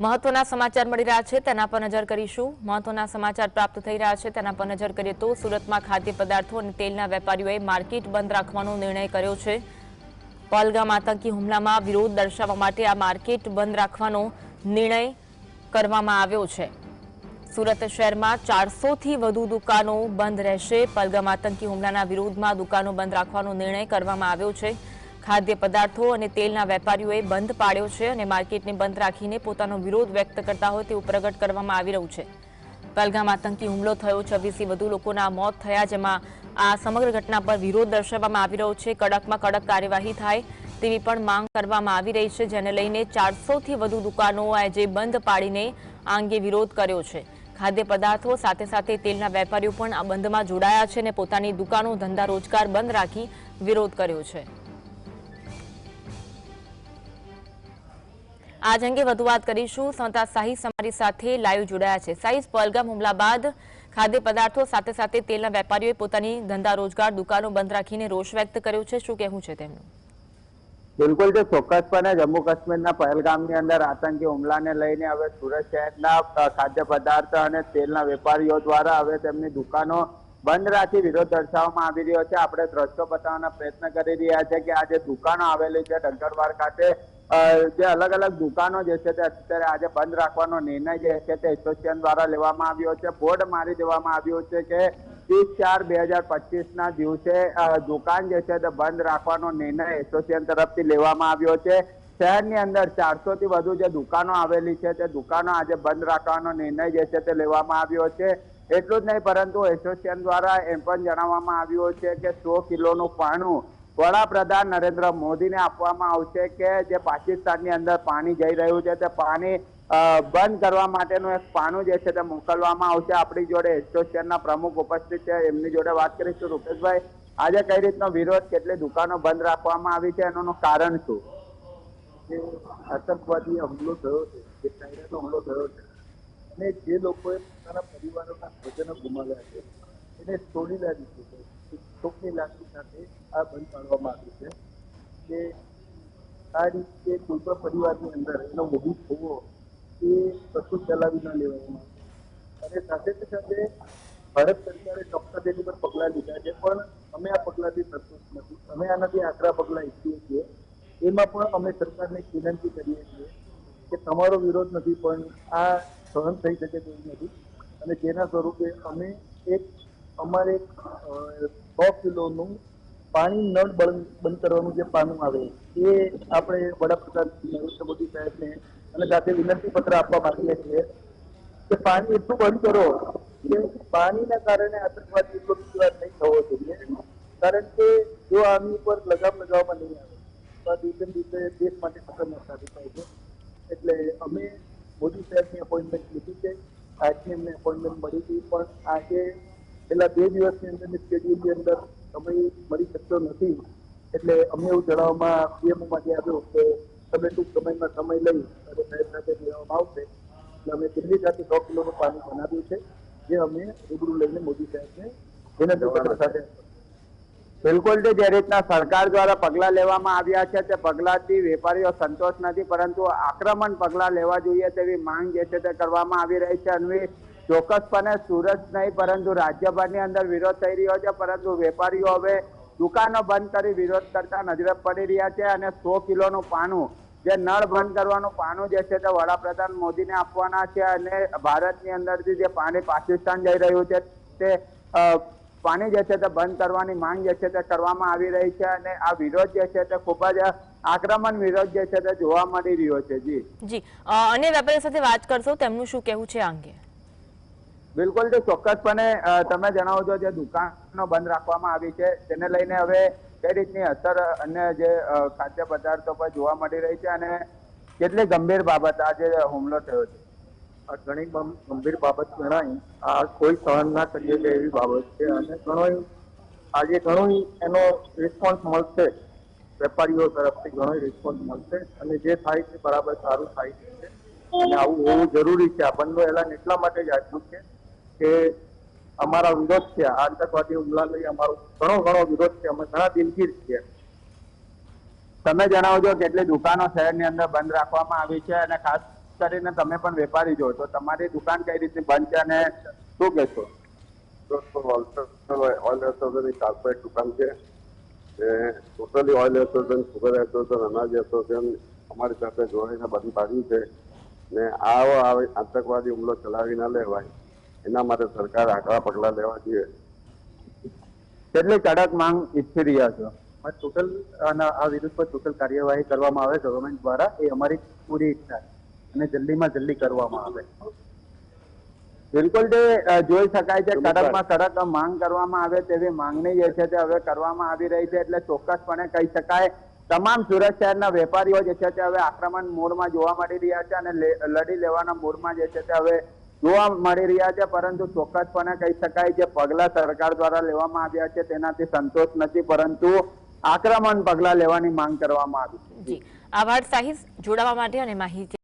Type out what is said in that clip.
મહત્વના સમાચાર મળી રહ્યા છે, તેના પર નજર કરીશું. મહત્વના સમાચાર પ્રાપ્ત થઈ રહ્યા છે, તેના પર નજર કરીએ તો સુરતમાં ખાદ્ય પદાર્થો અને તેલના વેપારીઓએ માર્કેટ બંધ રાખવાનો નિર્ણય કર્યો છે. પહલગામ આતંકી હુમલામાં વિરોધ દર્શાવવા માટે આ માર્કેટ બંધ રાખવાનો નિર્ણય કરવામાં આવ્યો છે. સુરત શહેરમાં ચારસોથી વધુ દુકાનો બંધ રહેશે. પલગામ આતંકી હુમલાના વિરોધમાં દુકાનો બંધ રાખવાનો નિર્ણય કરવામાં આવ્યો છે. ખાદ્ય પદાર્થો અને તેલના વેપારીઓએ બંધ પાડ્યો છે અને માર્કેટને બંધ રાખીને પોતાનો વિરોધ વ્યક્ત કરતા હોય તેવું પ્રગટ કરવામાં આવી રહ્યું છે. પહેલગામ આતંકી હુમલો થયો, છવ્વીસથી વધુ લોકોના મોત થયા, જેમાં આ સમગ્ર ઘટના પર વિરોધ દર્શાવવામાં આવી રહ્યો છે. કડકમાં કડક કાર્યવાહી થાય તેવી પણ માંગ કરવામાં આવી રહી છે, જેને લઈને ચારસોથી વધુ દુકાનો આજે બંધ પાડીને આ અંગે વિરોધ કર્યો છે. ખાદ્ય પદાર્થો સાથે સાથે તેલના વેપારીઓ પણ આ બંધમાં જોડાયા છે અને પોતાની દુકાનો ધંધા રોજગાર બંધ રાખી વિરોધ કર્યો છે. આજ અંગે વધુ વાત કરીશું. સંતા સાહિસ અમારી સાથે લાઈવ જોડાયા છે. સાહિસ પહલગામ હુમલા બાદ ખાદ્ય પદાર્થો સાથે સાથે તેલના વેપારીઓએ પોતાની ધંધા રોજગાર દુકાનો બંધ રાખીને રોષ વ્યક્ત કર્યો છે. શું કહેવું છે તેમનું? બિલકુલ, જે ચોક્કસપણે જમ્મુ કાશ્મીરના પહેલગામની અંદર આતંકી હુમલાને લઈને હવે સુરત શહેરના ખાદ્ય પદાર્થ અને તેલના વેપારીઓ દ્વારા હવે તેમની દુકાનો બંધ રાખી વિરોધ દર્શાવવામાં આવી રહ્યો છે. આપણે દ્રશ્યો બતાવવાના પ્રયત્ન કરી રહ્યા છે કે આ જે દુકાનો આવેલી છે. ડંગરવાડ ખાતે જે અલગ અલગ દુકાનો જે છે તે અત્યારે આજે બંધ રાખવાનો નિર્ણય જે છે તે એસોસિએશન દ્વારા લેવામાં આવ્યો છે. બોર્ડ મારી દેવામાં આવ્યો છે કે ત્રીસ ચાર બે હજાર પચીસ ના દિવસે દુકાન જે છે તે બંધ રાખવાનો નિર્ણય એસોસિએશન તરફથી લેવામાં આવ્યો છે. શહેરની અંદર ચારસો થી વધુ જે દુકાનો આવેલી છે તે દુકાનો આજે બંધ રાખવાનો નિર્ણય જે છે તે લેવામાં આવ્યો છે. એટલું જ નહીં, પરંતુ એસોસિએશન દ્વારા એમ પણ જણાવવામાં આવ્યું છે કે સો કિલોનું પાણું વડાપ્રધાન નરેન્દ્ર મોદીને આપવામાં આવશે કે જે પાકિસ્તાનની અંદર પાણી જઈ રહ્યું છે, તે પાણી બંધ કરવા માટેનું એક પાનું જે છે તે મોકલવામાં આવશે. આપણી જોડે એસોસિએશનના પ્રમુખ ઉપસ્થિત છે, એમની જોડે વાત કરીશું. રૂપેશભાઈ, આજે કઈ રીતનો વિરોધ, કેટલી દુકાનો બંધ રાખવામાં આવી છે, એનું કારણ શું? આતંકવાદી હુમલો થયો છે, જે ચાઇનાનો હુમલો થયો છે. અને જે લોકોએ પોતાના પરિવારોના સ્વજનો ગુમાવ્યા છે, એને છોડી દીધું છે. શોકની લાગણી સાથે આ બંધ પાડવામાં આવ્યું છે કે આ રીતે કોઈ પણ પરિવારની અંદર એનો મોભી થવો એ કશું ચલાવી ન લેવામાં. અને સાથે સાથે ભારત સરકારે ચોક્કસ એની પર પગલાં લીધા છે, પણ અમે આ પગલાંથી સંતુષ્ટ નથી. અમે આનાથી આકરા પગલાં ઈચ્છીએ છીએ. એમાં પણ અમે સરકારને વિનંતી કરીએ છીએ કે તમારો વિરોધ નથી, પણ આ સહન થઈ શકે તેવું નથી. અને જેના સ્વરૂપે અમે એક અમારે સો કિલોનું પાણી નળ બંધ કરવાનું જે પાનું આવે, એ આપણે વડાપ્રધાન નરેન્દ્ર મોદી સાહેબને અને સાથે વિનંતી પત્ર આપવા માંગીએ છીએ કે પાણી એટલું બંધ કરો કે પાણીના કારણે આતંકવાદ એટલો વિશ્વાસ નહીં થવો જોઈએ. કારણ કે જો આની ઉપર લગામ લગાવવામાં નહીં આવે, તો આ દિવસે દિવસે દેશ માટે ખતરનાક સાબિત થાય છે. એટલે અમે મોદી સાહેબની અપોઇન્ટમેન્ટ લીધી છે. આજની એમને અપોઇન્ટમેન્ટ મળી હતી પણ આજે છેલ્લા બે દિવસની અંદરની સ્કેડ્યુલની અંદર સમય મળી શકતો નથી. એટલે અમને એવું જણાવવામાં પીએમઓમાંથી આવ્યું કે તમે ટૂંક સમયમાં સમય લઈ અને સાહેબ સાથે લેવામાં આવશે. એટલે અમે દિલ્હી સાથે સો કિલોનું પાણી બનાવ્યું છે, જે અમે રૂબરૂ લઈને મોદી સાહેબને વિનંતી સાથે બિલકુલ જે જે રીતના સરકાર દ્વારા પગલાં લેવામાં આવ્યા છે તે પગલાથી વેપારીઓ સંતોષ નથી, પરંતુ આક્રમણ પગલાં લેવા જોઈએ તેવી માંગ જે છે તે કરવામાં આવી રહી છે. અન્વી ચોક્કસપણે સુરત નહીં, પરંતુ રાજ્યભરની અંદર વિરોધ થઈ રહ્યો છે, પરંતુ વેપારીઓ હવે દુકાનો બંધ કરી વિરોધ કરતા નજરે પડી રહ્યા છે અને સો કિલોનું પાનું, જે નળ બંધ કરવાનું પાનું જે છે તે વડાપ્રધાન મોદીને આપવાના છે અને ભારતની અંદરથી જે પાણી પાકિસ્તાન જઈ રહ્યું છે તે પાણી જે છે તે બંધ કરવાની માંગ જે છે તે કરવામાં આવી રહી છે અને આ વિરોધ જે છે તે ખૂબ જ આક્રમણ વિરોધ જે છે તે જોવા મળી રહ્યો છે. જી. જી. અને વેપારી સાથે વાત કરશો, તેમનું શું કહેવું છે આ અંગે? બિલકુલ જો ચોક્કસપણે તમે જણાવો છો જે દુકાનો બંધ રાખવામાં આવી છે, તેને લઈને હવે કઈ રીતની અસર અન્ય જે ખાદ્ય પદાર્થો પર જોવા મળી રહી છે અને કેટલી ગંભીર બાબત આ જે હુમલો થયો છે? આ ઘણી ગંભીર બાબત ગણાય. આ કોઈ સહન ના કરી શકે એવી બાબત છે અને ઘણો આજે ઘણો એનો રિસ્પોન્સ મળશે. વેપારીઓ તરફથી ઘણો રિસ્પોન્સ મળશે અને જે થાય છે બરાબર સારું થાય છે. અને આવું હોવું જરૂરી છે. આ બંધનું એલાન એટલા માટે જ આટલું છે કે અમારા વિરોધ છે. આતંકવાદી હુમલા લઈ અમારો ઘણો ઘણો વિરોધ છે. અમે ઘણા દિલગીર છીએ. તમે જણાવજો કેટલી દુકાનો શહેરની અંદર બંધ રાખવામાં આવી છે અને ખાસ કરીને તમે પણ વેપારી જો તો તમારી દુકાન કઈ રીતે બંધ છે અને શું કહેશો? ઓઇલ એસોસિએશનની કાર્પોરેટ દુકાન છે. એ totally oil association association association અમારી સાથે જોડીને બંધ પાડ્યું છે. ને આવો આવે આતંકવાદી હુમલો ચલાવી ના લેવાય. એના માટે સરકાર આકરા પગલાં લેવા જોઈએ. કેટલી કડક માંગ ઈચ્છી રહ્યા છો? ટોટલ આ વિરુદ્ધ પર ટોટલ કાર્યવાહી કરવામાં આવે ગવર્મેન્ટ દ્વારા એ અમારી પૂરી ઈચ્છા અને જલ્દીમાં જલ્દી કરવામાં આવે. બિલકુલ તે જોઈ શકાય છે કડકમાં કડક માંગ કરવામાં આવે તેવી માંગણી જે છે તે હવે કરવામાં આવી રહી છે એટલે ચોક્કસપણે કહી શકાય તમામ સુરત શહેરના વેપારીઓ જે છે તે હવે આક્રમણ મોડમાં જોવા મળી રહ્યા છે અને લડી લેવાના મોડમાં જે છે તે હવે જોવા મળી રહ્યા છે, પરંતુ ચોક્કસપણે કહી શકાય જે પગલા સરકાર દ્વારા લેવામાં આવ્યા છે, તેનાથી સંતોષ નથી, પરંતુ આક્રમણ પગલા લેવાની માંગ કરવામાં આવી છે. આભાર સાહિબ જોડાવા માટે અને માહિતી